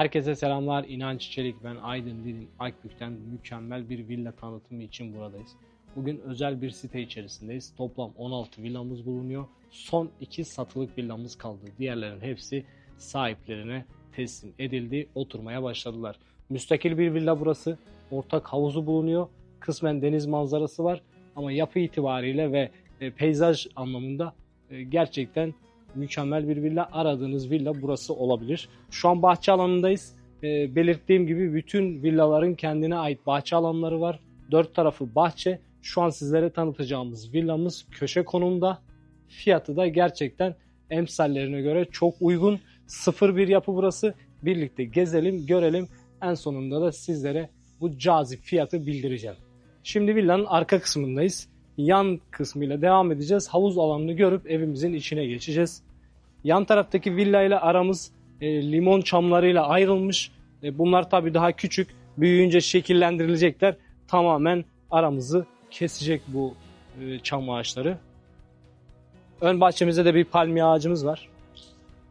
Herkese selamlar. İnanç Çelik ben Aydın Dilim Akbük'ten mükemmel bir villa tanıtımı için buradayız. Bugün özel bir site içerisindeyiz. Toplam 16 villamız bulunuyor. Son 2 satılık villamız kaldı. Diğerlerin hepsi sahiplerine teslim edildi. Oturmaya başladılar. Müstakil bir villa burası. Ortak havuzu bulunuyor. Kısmen deniz manzarası var. Ama yapı itibariyle ve e, peyzaj anlamında e, gerçekten mükemmel bir villa. Aradığınız villa burası olabilir. Şu an bahçe alanındayız. Ee, belirttiğim gibi bütün villaların kendine ait bahçe alanları var. Dört tarafı bahçe. Şu an sizlere tanıtacağımız villamız köşe konumda. Fiyatı da gerçekten emsallerine göre çok uygun. Sıfır bir yapı burası. Birlikte gezelim, görelim. En sonunda da sizlere bu cazip fiyatı bildireceğim. Şimdi villanın arka kısmındayız. Yan kısmıyla devam edeceğiz. Havuz alanını görüp evimizin içine geçeceğiz. Yan taraftaki villa ile aramız e, limon çamlarıyla ayrılmış. E, bunlar tabii daha küçük. Büyüyünce şekillendirilecekler. Tamamen aramızı kesecek bu e, çam ağaçları. Ön bahçemizde de bir palmiye ağacımız var.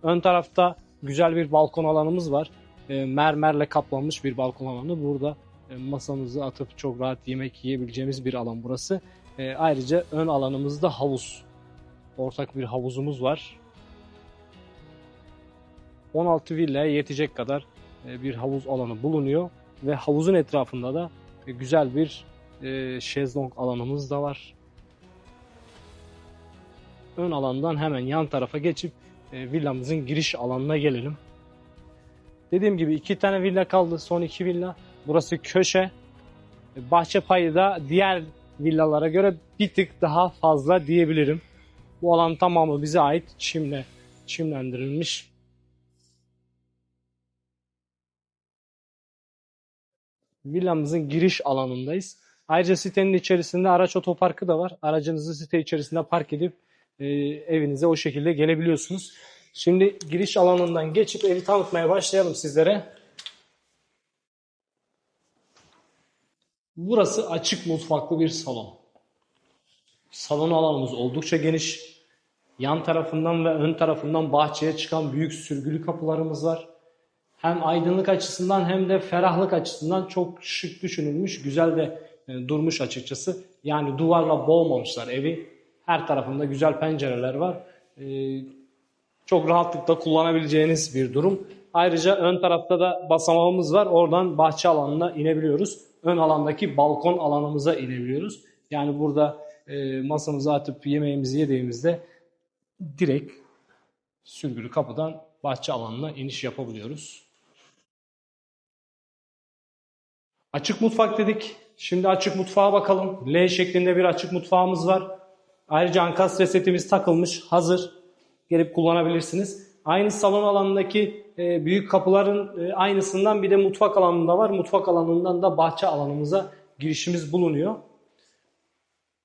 Ön tarafta güzel bir balkon alanımız var. E, mermerle kaplanmış bir balkon alanı. Burada masamızı atıp çok rahat yemek yiyebileceğimiz bir alan burası. E, ayrıca ön alanımızda havuz. Ortak bir havuzumuz var. 16 villaya yetecek kadar e, bir havuz alanı bulunuyor ve havuzun etrafında da e, güzel bir e, şezlong alanımız da var. Ön alandan hemen yan tarafa geçip villamızın giriş alanına gelelim. Dediğim gibi iki tane villa kaldı. Son iki villa. Burası köşe. Bahçe payı da diğer villalara göre bir tık daha fazla diyebilirim. Bu alan tamamı bize ait çimle çimlendirilmiş. Villamızın giriş alanındayız. Ayrıca sitenin içerisinde araç otoparkı da var. Aracınızı site içerisinde park edip e, evinize o şekilde gelebiliyorsunuz. Şimdi giriş alanından geçip evi tanıtmaya başlayalım sizlere. Burası açık mutfaklı bir salon. Salon alanımız oldukça geniş. Yan tarafından ve ön tarafından bahçeye çıkan büyük sürgülü kapılarımız var. Hem aydınlık açısından hem de ferahlık açısından çok şık düşünülmüş, güzel de e, durmuş açıkçası. Yani duvarla boğmamışlar evi. Her tarafında güzel pencereler var. E, çok rahatlıkla kullanabileceğiniz bir durum. Ayrıca ön tarafta da basamağımız var. Oradan bahçe alanına inebiliyoruz. Ön alandaki balkon alanımıza inebiliyoruz. Yani burada e, masamızı atıp yemeğimizi yediğimizde direkt sürgülü kapıdan bahçe alanına iniş yapabiliyoruz. Açık mutfak dedik. Şimdi açık mutfağa bakalım. L şeklinde bir açık mutfağımız var. Ayrıca ankastre setimiz takılmış. Hazır. Gelip kullanabilirsiniz. Aynı salon alanındaki e, büyük kapıların e, aynısından bir de mutfak alanında var. Mutfak alanından da bahçe alanımıza girişimiz bulunuyor.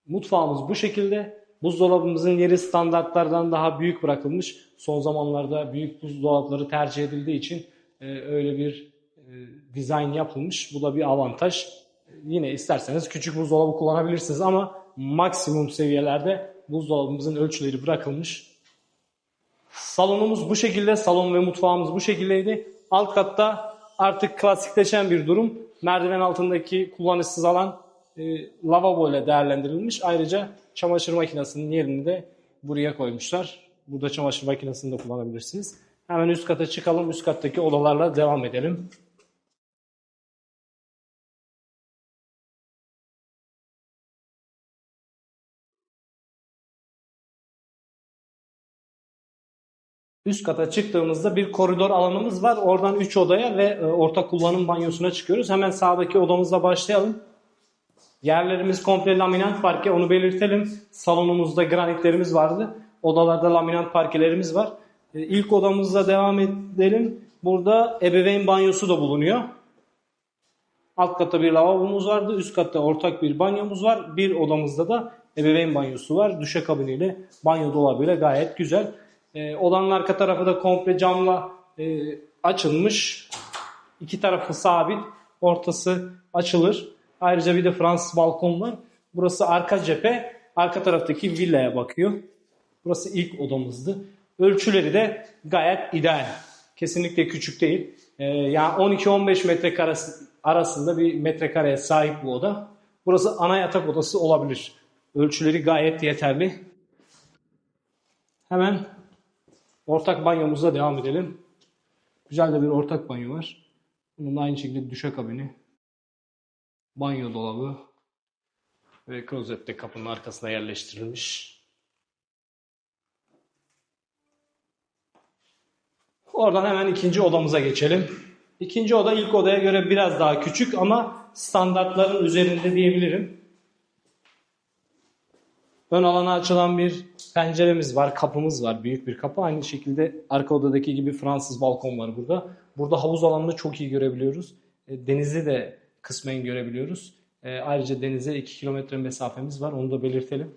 Mutfağımız bu şekilde. Buzdolabımızın yeri standartlardan daha büyük bırakılmış. Son zamanlarda büyük buzdolapları tercih edildiği için e, öyle bir e, dizayn yapılmış. Bu da bir avantaj. Yine isterseniz küçük buzdolabı kullanabilirsiniz ama maksimum seviyelerde buzdolabımızın ölçüleri bırakılmış. Salonumuz bu şekilde. Salon ve mutfağımız bu şekildeydi. Alt katta artık klasikleşen bir durum. Merdiven altındaki kullanışsız alan e, lavabo ile değerlendirilmiş. Ayrıca çamaşır makinesinin yerini de buraya koymuşlar. Burada çamaşır makinesini de kullanabilirsiniz. Hemen üst kata çıkalım. Üst kattaki odalarla devam edelim. Üst kata çıktığımızda bir koridor alanımız var. Oradan 3 odaya ve e, orta kullanım banyosuna çıkıyoruz. Hemen sağdaki odamızla başlayalım. Yerlerimiz komple laminant parke onu belirtelim. Salonumuzda granitlerimiz vardı. Odalarda laminant parkelerimiz var. E, ilk odamızla devam edelim. Burada ebeveyn banyosu da bulunuyor. Alt katta bir lavabomuz vardı. Üst katta ortak bir banyomuz var. Bir odamızda da ebeveyn banyosu var. Düşe kabiniyle banyo dolabıyla gayet güzel. E, odanın arka tarafı da komple camla e, açılmış. İki tarafı sabit. Ortası açılır. Ayrıca bir de Fransız balkon var. Burası arka cephe. Arka taraftaki villaya bakıyor. Burası ilk odamızdı. Ölçüleri de gayet ideal. Kesinlikle küçük değil. Ee, yani 12-15 metrekare arasında bir metrekareye sahip bu oda. Burası ana yatak odası olabilir. Ölçüleri gayet yeterli. Hemen ortak banyomuza devam edelim. Güzel de bir ortak banyo var. Bunun aynı şekilde duşakabini, banyo dolabı ve klozet kapının arkasına yerleştirilmiş. Oradan hemen ikinci odamıza geçelim. İkinci oda ilk odaya göre biraz daha küçük ama standartların üzerinde diyebilirim. Ön alana açılan bir penceremiz var, kapımız var, büyük bir kapı. Aynı şekilde arka odadaki gibi Fransız balkon var burada. Burada havuz alanını çok iyi görebiliyoruz. E, Denizi de kısmen görebiliyoruz. E, Ayrıca denize 2 kilometre mesafemiz var, onu da belirtelim.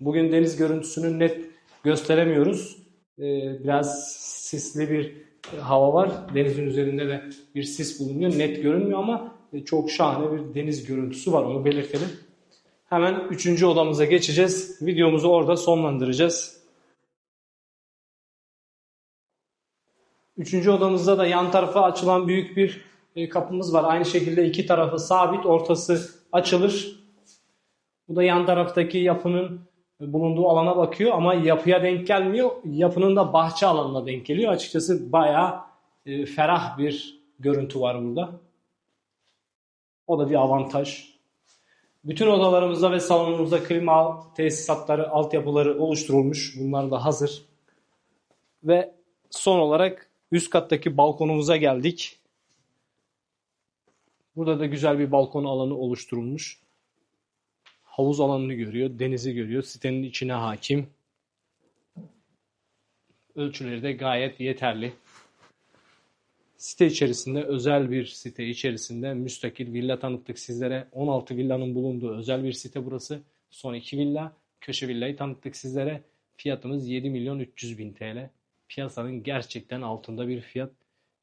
Bugün deniz görüntüsünü net gösteremiyoruz. E, Biraz sisli bir hava var. Denizin üzerinde de bir sis bulunuyor. Net görünmüyor ama çok şahane bir deniz görüntüsü var, onu belirtelim. Hemen üçüncü odamıza geçeceğiz. Videomuzu orada sonlandıracağız. Üçüncü odamızda da yan tarafa açılan büyük bir e, kapımız var. Aynı şekilde iki tarafı sabit, ortası açılır. Bu da yan taraftaki yapının bulunduğu alana bakıyor ama yapıya denk gelmiyor. Yapının da bahçe alanına denk geliyor. Açıkçası bayağı e, ferah bir görüntü var burada. O da bir avantaj. Bütün odalarımızda ve salonumuzda klima tesisatları, altyapıları oluşturulmuş. Bunlar da hazır. Ve son olarak üst kattaki balkonumuza geldik. Burada da güzel bir balkon alanı oluşturulmuş. Havuz alanını görüyor, denizi görüyor. Sitenin içine hakim. Ölçüleri de gayet yeterli. Site içerisinde özel bir site içerisinde müstakil villa tanıttık sizlere. 16 villanın bulunduğu özel bir site burası. Son 2 villa. Köşe villayı tanıttık sizlere. Fiyatımız 7 milyon 300 bin TL. Piyasanın gerçekten altında bir fiyat.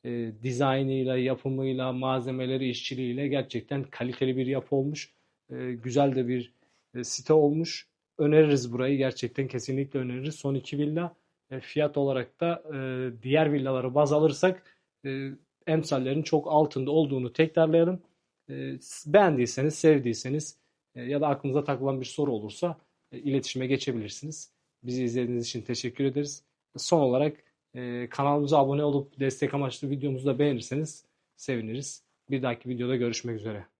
E, dizaynıyla, yapımıyla, malzemeleri, işçiliğiyle gerçekten kaliteli bir yapı olmuş. E, güzel de bir e, site olmuş. Öneririz burayı. Gerçekten kesinlikle öneririz. Son 2 villa. E, fiyat olarak da e, diğer villaları baz alırsak e, emsallerin çok altında olduğunu tekrarlayalım. E, beğendiyseniz, sevdiyseniz e, ya da aklınıza takılan bir soru olursa e, iletişime geçebilirsiniz. Bizi izlediğiniz için teşekkür ederiz. Son olarak e, kanalımıza abone olup destek amaçlı videomuzu da beğenirseniz seviniriz. Bir dahaki videoda görüşmek üzere.